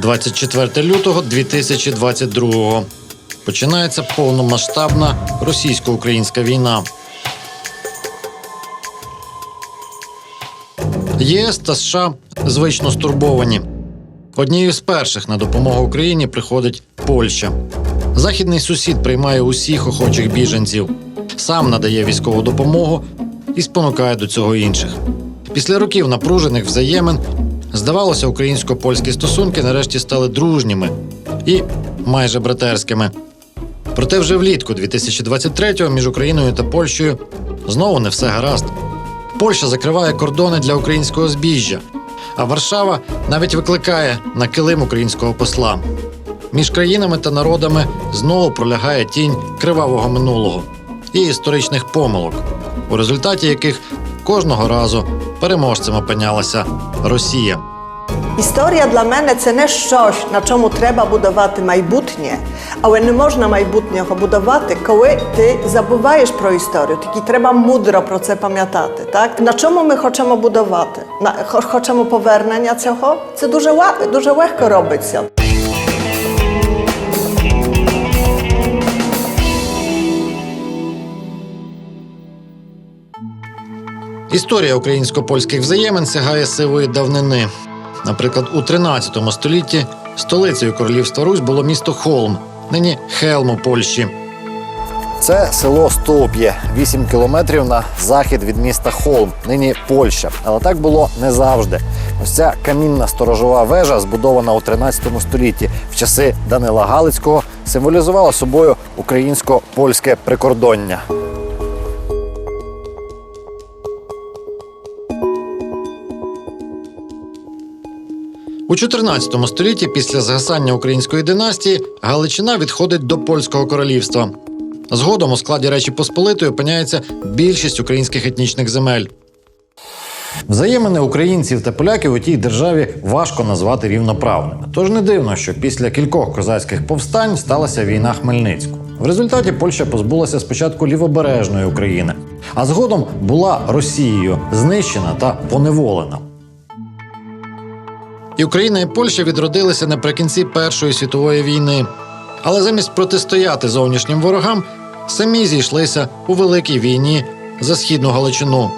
24 лютого 2022-го. Починається повномасштабна російсько-українська війна. ЄС та США звично стурбовані. Однією з перших на допомогу Україні приходить Польща. Західний сусід приймає усіх охочих біженців, сам надає військову допомогу і спонукає до цього інших. Після років напружених взаємин здавалося, українсько-польські стосунки нарешті стали дружніми і майже братерськими. Проте вже влітку 2023-го між Україною та Польщею знову не все гаразд. Польща закриває кордони для українського збіжжя, а Варшава навіть викликає на килим українського посла. Між країнами та народами знову пролягає тінь кривавого минулого і історичних помилок, у результаті яких кожного разу переможцем опинялася Росія. Історія для мене це не щось, на чому треба будувати майбутнє, але не можна майбутнього будувати, коли ти забуваєш про історію. Тільки треба мудро про це пам'ятати. Так? На чому ми хочемо будувати? На, хо- хочемо повернення цього? Це дуже, дуже легко робиться. Історія українсько-польських взаємин сягає сивої давнини. Наприклад, у 13 столітті столицею королівства Русь було місто Холм, нині Хелм у Польщі. Це село Стовп'є, 8 кілометрів на захід від міста Холм, нині Польща. Але так було не завжди. Ось ця камінна сторожова вежа, збудована у 13 столітті в часи Данила Галицького, символізувала собою українсько-польське прикордоння. У 14 столітті, після згасання української династії, Галичина відходить до польського королівства. Згодом у складі Речі Посполитої опиняється більшість українських етнічних земель. Взаємини українців та поляків у тій державі важко назвати рівноправними. Тож не дивно, що після кількох козацьких повстань сталася війна Хмельницьку. В результаті Польща позбулася спочатку лівобережної України, а згодом була Росією знищена та поневолена. І Україна і Польща відродилися наприкінці Першої світової війни. Але замість протистояти зовнішнім ворогам, самі зійшлися у великій війні за східну Галичину.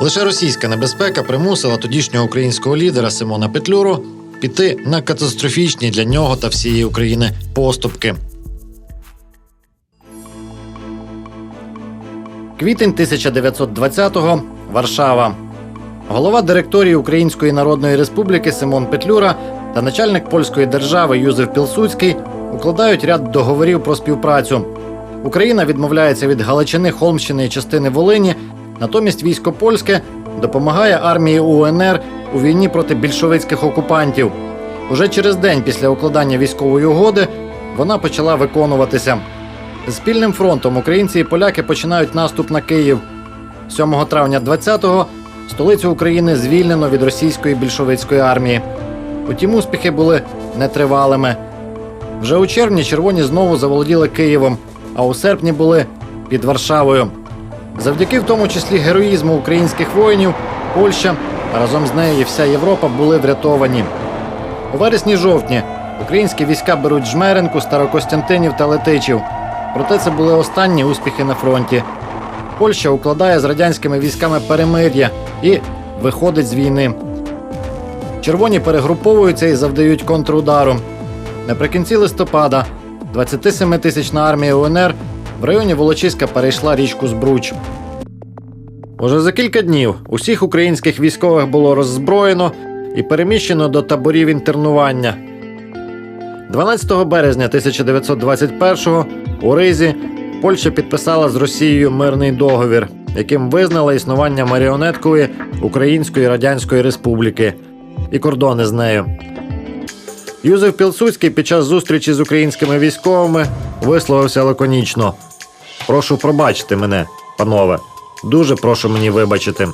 Лише російська небезпека примусила тодішнього українського лідера Симона Петлюру піти на катастрофічні для нього та всієї України поступки. Квітень 1920-го Варшава. Голова директорії Української Народної Республіки Симон Петлюра та начальник польської держави Юзеф Пілсудський укладають ряд договорів про співпрацю. Україна відмовляється від Галичини, Холмщини і частини Волині. Натомість військо польське допомагає армії УНР у війні проти більшовицьких окупантів. Уже через день після укладання військової угоди вона почала виконуватися. З спільним фронтом українці і поляки починають наступ на Київ. 7 травня 20-го столицю України звільнено від російської більшовицької армії. Утім, успіхи були нетривалими. Вже у червні червоні знову заволоділи Києвом, а у серпні були під Варшавою. Завдяки в тому числі героїзму українських воїнів, Польща, а разом з нею і вся Європа були врятовані. У вересні-жовтні українські війська беруть Жмеренку, Старокостянтинів та Летичів. Проте це були останні успіхи на фронті. Польща укладає з радянськими військами перемир'я і виходить з війни. Червоні перегруповуються і завдають контрудару. Наприкінці листопада 27-тисячна армія УНР в районі Волочиська перейшла річку Збруч. Уже за кілька днів усіх українських військових було роззброєно і переміщено до таборів інтернування. 12 березня 1921-го у Ризі Польща підписала з Росією мирний договір, яким визнала існування маріонеткової Української Радянської Республіки і кордони з нею. Юзеф Пілсуцький під час зустрічі з українськими військовими висловився лаконічно: Прошу пробачити мене, панове. Дуже прошу мені вибачити.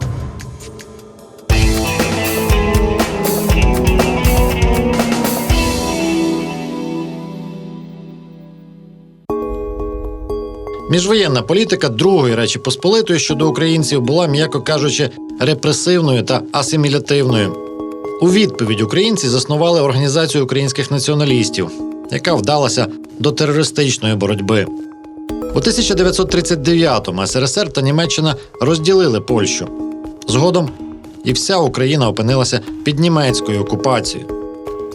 Міжвоєнна політика Другої Речі Посполитої щодо українців була, м'яко кажучи, репресивною та асимілятивною. У відповідь українці заснували організацію українських націоналістів, яка вдалася до терористичної боротьби. У 1939-му СРСР та Німеччина розділили Польщу. Згодом і вся Україна опинилася під німецькою окупацією.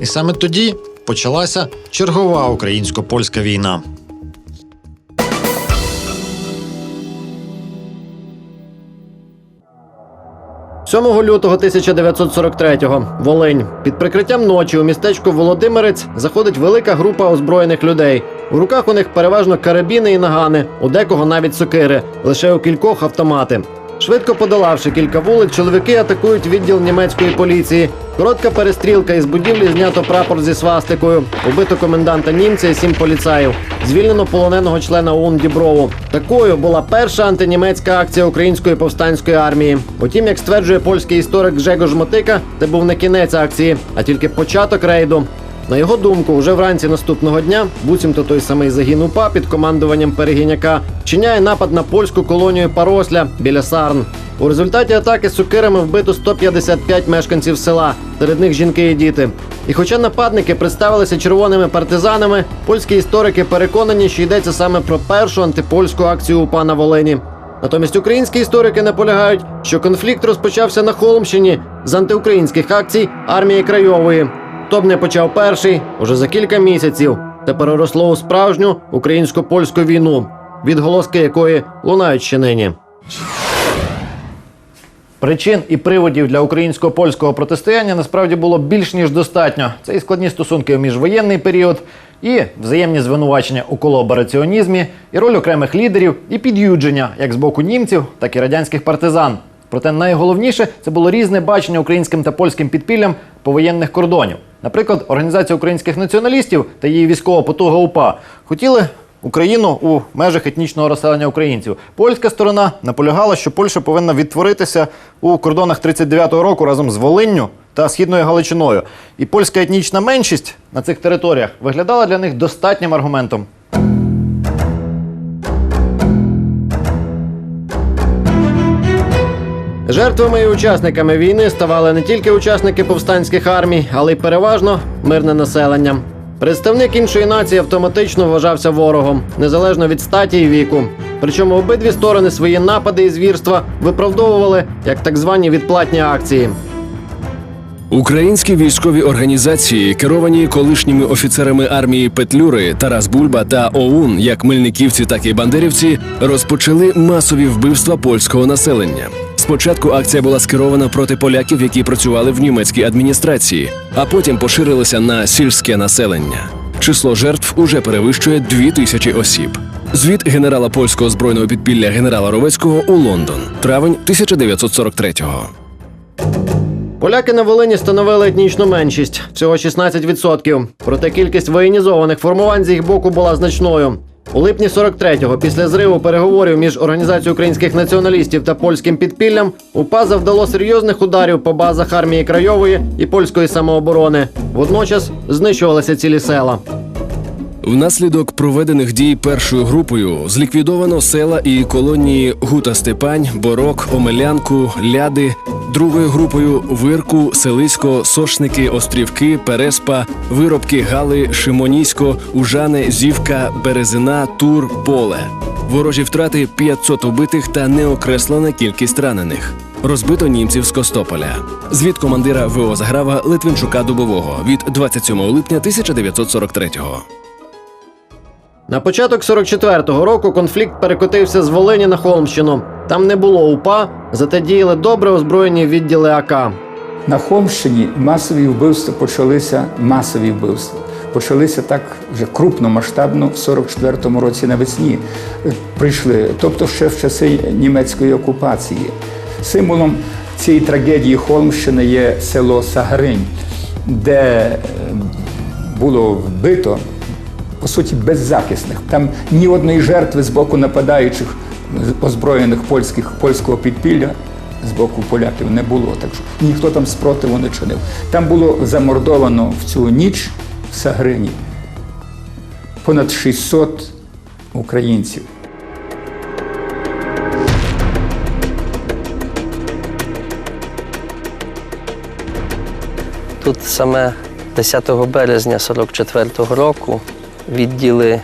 І саме тоді почалася чергова українсько-польська війна. 7 лютого 1943-го Волинь. Під прикриттям ночі у містечку Володимирець заходить велика група озброєних людей. У руках у них переважно карабіни і нагани, у декого навіть сокири, лише у кількох автомати. Швидко подолавши кілька вулиць, чоловіки атакують відділ німецької поліції. Коротка перестрілка із будівлі знято прапор зі свастикою. Убито коменданта німця і сім поліцаїв. Звільнено полоненого члена ОУН Діброву. Такою була перша антинімецька акція української повстанської армії. Утім, як стверджує польський історик Гжегош Мотика, це був не кінець акції, а тільки початок рейду. На його думку, уже вранці наступного дня буцімто той самий загін УПА під командуванням перегіняка вчиняє напад на польську колонію Паросля біля Сарн. У результаті атаки з сокирами вбито 155 мешканців села, серед них жінки і діти. І хоча нападники представилися червоними партизанами, польські історики переконані, що йдеться саме про першу антипольську акцію УПА на Волині. Натомість українські історики наполягають, що конфлікт розпочався на Холмщині з антиукраїнських акцій армії Крайової. Хто б не почав перший, уже за кілька місяців це переросло у справжню українсько-польську війну, відголоски якої лунають ще нині. Причин і приводів для українсько-польського протистояння насправді було більш ніж достатньо. Це і складні стосунки у міжвоєнний період, і взаємні звинувачення у колабораціонізмі, і роль окремих лідерів, і під'юдження як з боку німців, так і радянських партизан. Проте найголовніше це було різне бачення українським та польським підпіллям повоєнних кордонів. Наприклад, Організація українських націоналістів та її військова потуга УПА хотіли Україну у межах етнічного розселення українців. Польська сторона наполягала, що Польща повинна відтворитися у кордонах 39-го року разом з Волинню та східною Галичиною. І польська етнічна меншість на цих територіях виглядала для них достатнім аргументом. Жертвами і учасниками війни ставали не тільки учасники повстанських армій, але й переважно мирне населення. Представник іншої нації автоматично вважався ворогом, незалежно від статі і віку. Причому обидві сторони свої напади і звірства виправдовували як так звані відплатні акції. Українські військові організації, керовані колишніми офіцерами армії Петлюри Тарас Бульба та ОУН, як мельниківці, так і бандерівці, розпочали масові вбивства польського населення. Спочатку акція була скерована проти поляків, які працювали в німецькій адміністрації, а потім поширилася на сільське населення. Число жертв уже перевищує дві тисячі осіб. Звіт генерала польського збройного підпілля генерала Ровецького у Лондон, травень 1943-го. Поляки на Волині становили етнічну меншість всього 16%. Проте кількість воєнізованих формувань з їх боку була значною. У липні 43-го, після зриву переговорів між організацією українських націоналістів та польським підпіллям, УПА завдало серйозних ударів по базах армії Крайової і польської самооборони. Водночас знищувалися цілі села. Внаслідок проведених дій першою групою зліквідовано села і колонії Гута Степань, Борок, Омелянку, Ляди. Другою групою Вирку, Селисько, Сошники, Острівки, Переспа, Виробки, Гали, Шимонісько, Ужане, Зівка, Березина, Тур, Поле. Ворожі втрати 500 убитих та неокреслена кількість ранених. Розбито німців з Костополя. Звіт командира ВО Заграва Литвинчука Дубового від 27 липня 1943-го. На початок 44-го року конфлікт перекотився з Волині на Холмщину. Там не було УПА, зате діяли добре озброєні відділи АК. На Холмщині масові вбивства почалися масові вбивства. Почалися так вже крупномасштабно в 44-му році навесні. Прийшли, тобто ще в часи німецької окупації. Символом цієї трагедії Холмщини є село Сагаринь, де е, було вбито по суті беззахисних. Там ні одної жертви з боку нападаючих озброєних польських польського підпілля з боку поляків не було. Так що ніхто там спротиву не чинив. Там було замордовано в цю ніч в Сагрині понад 600 українців. тут саме 10 березня 44-го року відділи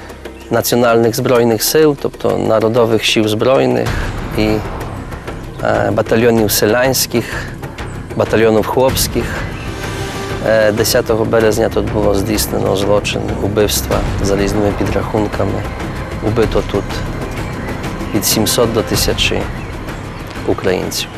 Національних збройних сил, тобто народових сил збройних і е, батальйонів селянських, батальйонів хлопських. Е, 10 березня тут було здійснено злочин убивства за різними підрахунками. Убито тут від 700 до 1000 українців.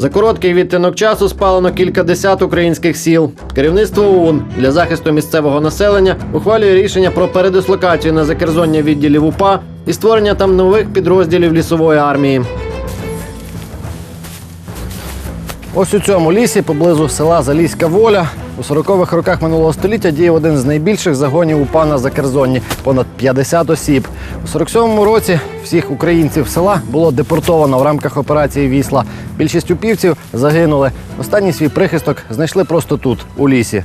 За короткий відтинок часу спалено кількадесят українських сіл. Керівництво ОУН для захисту місцевого населення ухвалює рішення про передислокацію на закерзоння відділів УПА і створення там нових підрозділів лісової армії. Ось у цьому лісі, поблизу села Залізька Воля, у 40-х роках минулого століття діяв один з найбільших загонів УПА на Закерзонні – понад 50 осіб. У 47-му році всіх українців села було депортовано в рамках операції Вісла. Більшість упівців загинули. Останній свій прихисток знайшли просто тут, у лісі.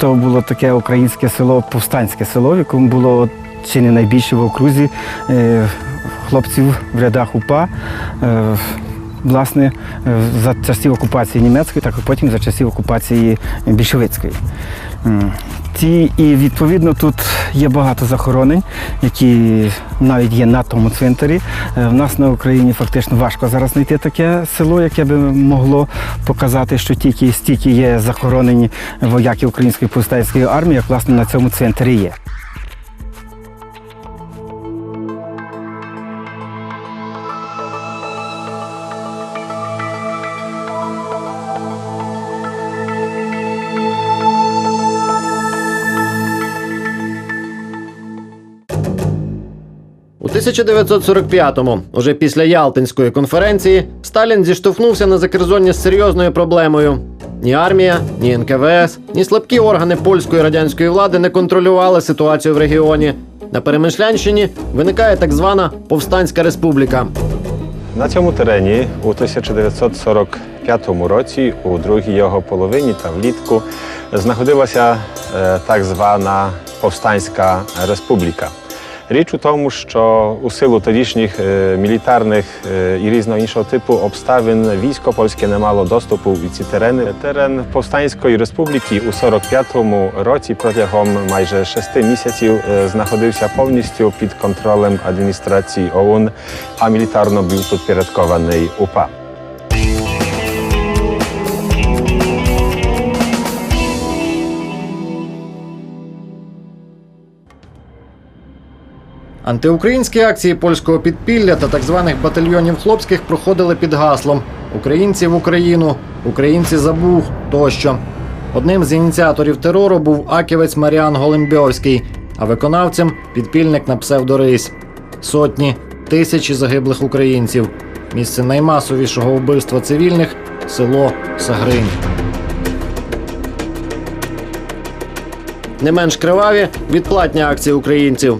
То було таке українське село, повстанське село, в якому було чи не найбільше в окрузі е, хлопців в рядах УПА. Е, Власне, е, за часів окупації німецької, так і потім за часів окупації більшовицької. Ті, і відповідно тут є багато захоронень, які навіть є на тому цвинтарі. Е, В нас на Україні фактично важко зараз знайти таке село, яке би могло показати, що тільки стільки є захоронені вояки української повстанської армії, як власне на цьому цвинтарі є. У 1945-му, уже після Ялтинської конференції, Сталін зіштовхнувся на закерзоння з серйозною проблемою. Ні армія, ні НКВС, ні слабкі органи польської радянської влади не контролювали ситуацію в регіоні. На Перемишлянщині виникає так звана повстанська республіка. На цьому терені у 1945 році, у другій його половині та влітку, знаходилася е, так звана Повстанська Республіка. Річ у тому, що у силу тодішніх е, мілітарних е, і різного іншого типу обставин військо польське не мало доступу в ці терени. Терен Повстанської республіки у 45-му році протягом майже шести місяців е, знаходився повністю під контролем адміністрації ОУН, а мілітарно був підпорядкований УПА. Антиукраїнські акції польського підпілля та так званих батальйонів хлопських проходили під гаслом Українці в Україну, Українці за Буг тощо. Одним з ініціаторів терору був аківець Маріан Голембьовський, а виконавцем підпільник на псевдорись. Сотні, тисячі загиблих українців. Місце наймасовішого вбивства цивільних село Сагринь. Не менш криваві відплатні акції українців.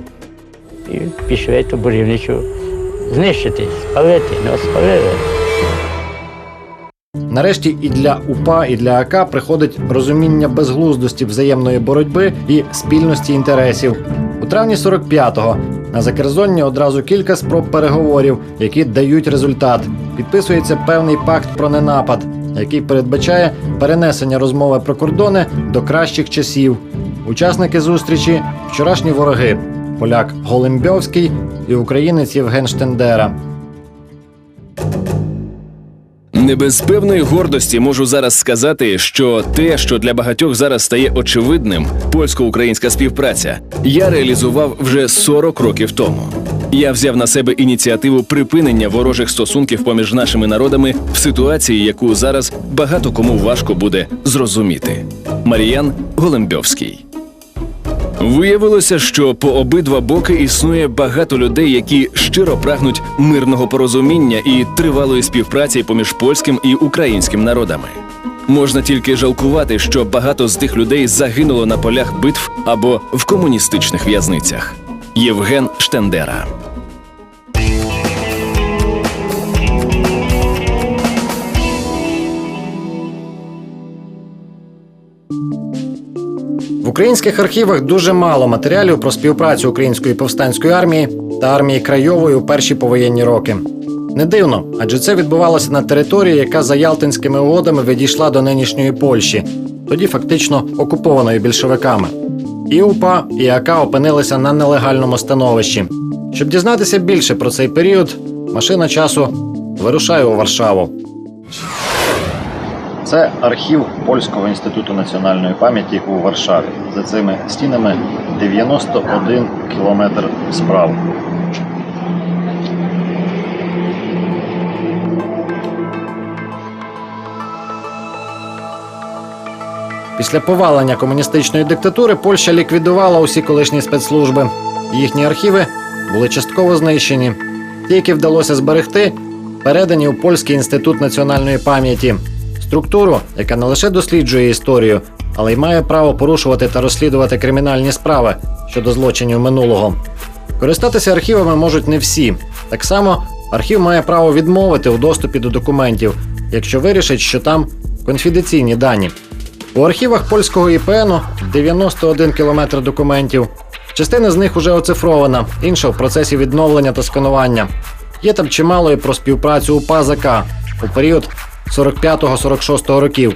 І пішли ту будівничу знищити, спалити, ну спалили. Нарешті і для УПА, і для АК приходить розуміння безглуздості взаємної боротьби і спільності інтересів. У травні 45-го на Закерзонні одразу кілька спроб переговорів, які дають результат. Підписується певний пакт про ненапад, який передбачає перенесення розмови про кордони до кращих часів. Учасники зустрічі вчорашні вороги поляк Голембьовський і українець Євген Штендера. Не без певної гордості можу зараз сказати, що те, що для багатьох зараз стає очевидним, польсько-українська співпраця, я реалізував вже 40 років тому. Я взяв на себе ініціативу припинення ворожих стосунків поміж нашими народами в ситуації, яку зараз багато кому важко буде зрозуміти. Маріян Голембьовський. Виявилося, що по обидва боки існує багато людей, які щиро прагнуть мирного порозуміння і тривалої співпраці поміж польським і українським народами. Можна тільки жалкувати, що багато з тих людей загинуло на полях битв або в комуністичних в'язницях. Євген Штендера. Українських архівах дуже мало матеріалів про співпрацю української повстанської армії та армії Крайової у перші повоєнні роки. Не дивно, адже це відбувалося на території, яка за Ялтинськими угодами відійшла до нинішньої Польщі, тоді фактично окупованої більшовиками. І УПА, і АК опинилися на нелегальному становищі. Щоб дізнатися більше про цей період, машина часу вирушає у Варшаву. Це архів Польського інституту національної пам'яті у Варшаві. За цими стінами 91 кілометр справ. Після повалення комуністичної диктатури Польща ліквідувала усі колишні спецслужби. Їхні архіви були частково знищені. Ті, які вдалося зберегти, передані у Польський інститут національної пам'яті, структуру, яка не лише досліджує історію, але й має право порушувати та розслідувати кримінальні справи щодо злочинів минулого. Користатися архівами можуть не всі. Так само архів має право відмовити у доступі до документів, якщо вирішить, що там конфіденційні дані. У архівах польського ІПНу 91 кілометр документів. Частина з них уже оцифрована, інша в процесі відновлення та сканування. Є там чимало і про співпрацю УПА ЗК у період 45-46 років.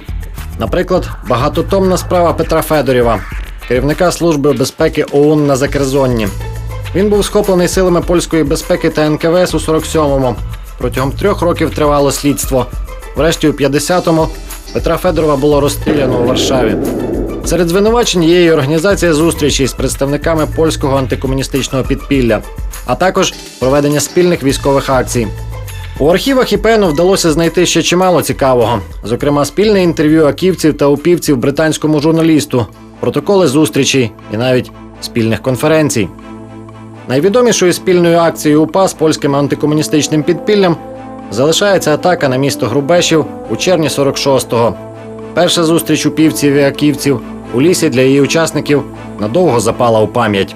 Наприклад, багатотомна справа Петра Федорєва, керівника Служби безпеки ОУН на Закерзонні. Він був схоплений силами польської безпеки та НКВС у 47-му. Протягом трьох років тривало слідство. Врешті у 50-му Петра Федорова було розстріляно у Варшаві. Серед звинувачень є і організація зустрічей з представниками польського антикомуністичного підпілля, а також проведення спільних військових акцій. У архівах ІПНу вдалося знайти ще чимало цікавого, зокрема, спільне інтерв'ю аківців та упівців британському журналісту, протоколи зустрічей і навіть спільних конференцій. Найвідомішою спільною акцією УПА з польським антикомуністичним підпіллям залишається атака на місто Грубешів у червні 46-го. Перша зустріч упівців і аківців у лісі для її учасників надовго запала у пам'ять.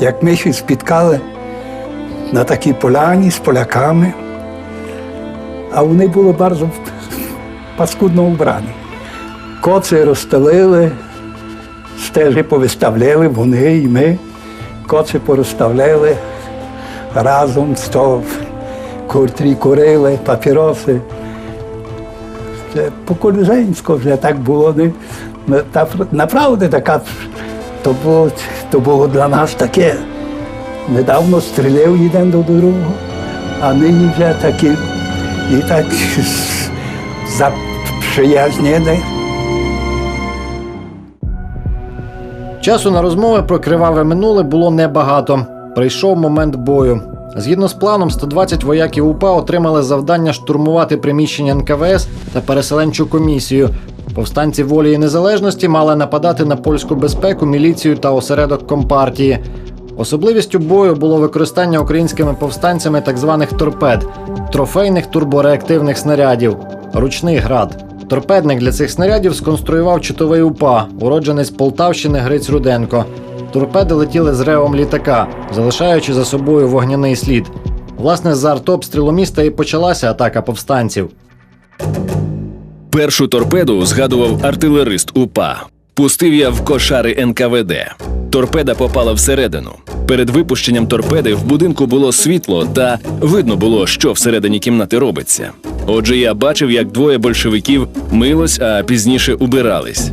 як ми їх спіткали на такій поляні з поляками, а вони були дуже паскудно вбрані. Коци розстелили, стежі повиставляли, вони і ми. Коци порозставляли разом з того, котрі курили, папіроси. Це по-колізенську вже так було. Не, та, направду така, то було, то було для нас таке. Недавно стріляв один до другого, а нині вже такі і так заприязнені. Часу на розмови про криваве минуле було небагато. Прийшов момент бою. Згідно з планом, 120 вояків УПА отримали завдання штурмувати приміщення НКВС та переселенчу комісію. Повстанці волі і незалежності мали нападати на польську безпеку, міліцію та осередок компартії. Особливістю бою було використання українськими повстанцями так званих торпед трофейних турбореактивних снарядів, ручний град. Торпедник для цих снарядів сконструював чутовий УПА, уродженець Полтавщини Гриць Руденко. Торпеди летіли з ревом літака, залишаючи за собою вогняний слід. Власне, з артобстрілу міста і почалася атака повстанців. Першу торпеду згадував артилерист УПА. Пустив я в кошари НКВД. Торпеда попала всередину. Перед випущенням торпеди в будинку було світло та видно було, що всередині кімнати робиться. Отже, я бачив, як двоє большевиків милось, а пізніше убирались.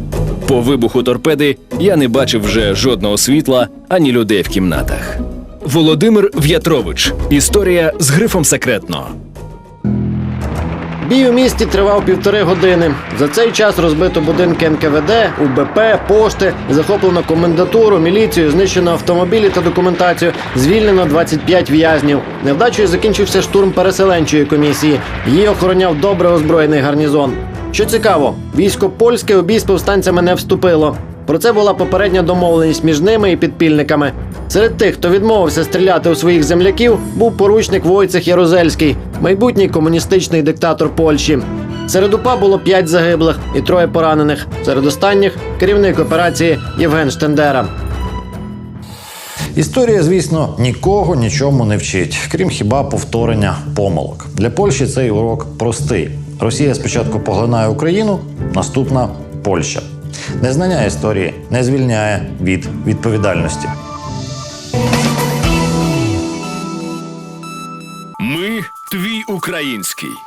По вибуху торпеди я не бачив вже жодного світла ані людей в кімнатах. Володимир В'ятрович. Історія з грифом секретно. Бій у місті тривав півтори години. За цей час розбито будинки НКВД, УБП, пошти, захоплено комендатуру, міліцію, знищено автомобілі та документацію, звільнено 25 в'язнів. Невдачею закінчився штурм переселенчої комісії. Її охороняв добре озброєний гарнізон. Що цікаво, військо польське у бій з повстанцями не вступило. Про це була попередня домовленість між ними і підпільниками. Серед тих, хто відмовився стріляти у своїх земляків, був поручник Войцех Ярузельський, майбутній комуністичний диктатор Польщі. Серед УПА було 5 загиблих і троє поранених. Серед останніх керівник операції Євген Штендера. Історія, звісно, нікого нічому не вчить, крім хіба повторення помилок. Для Польщі цей урок простий: Росія спочатку поглинає Україну, наступна Польща. Незнання історії не звільняє від відповідальності. Ми твій український.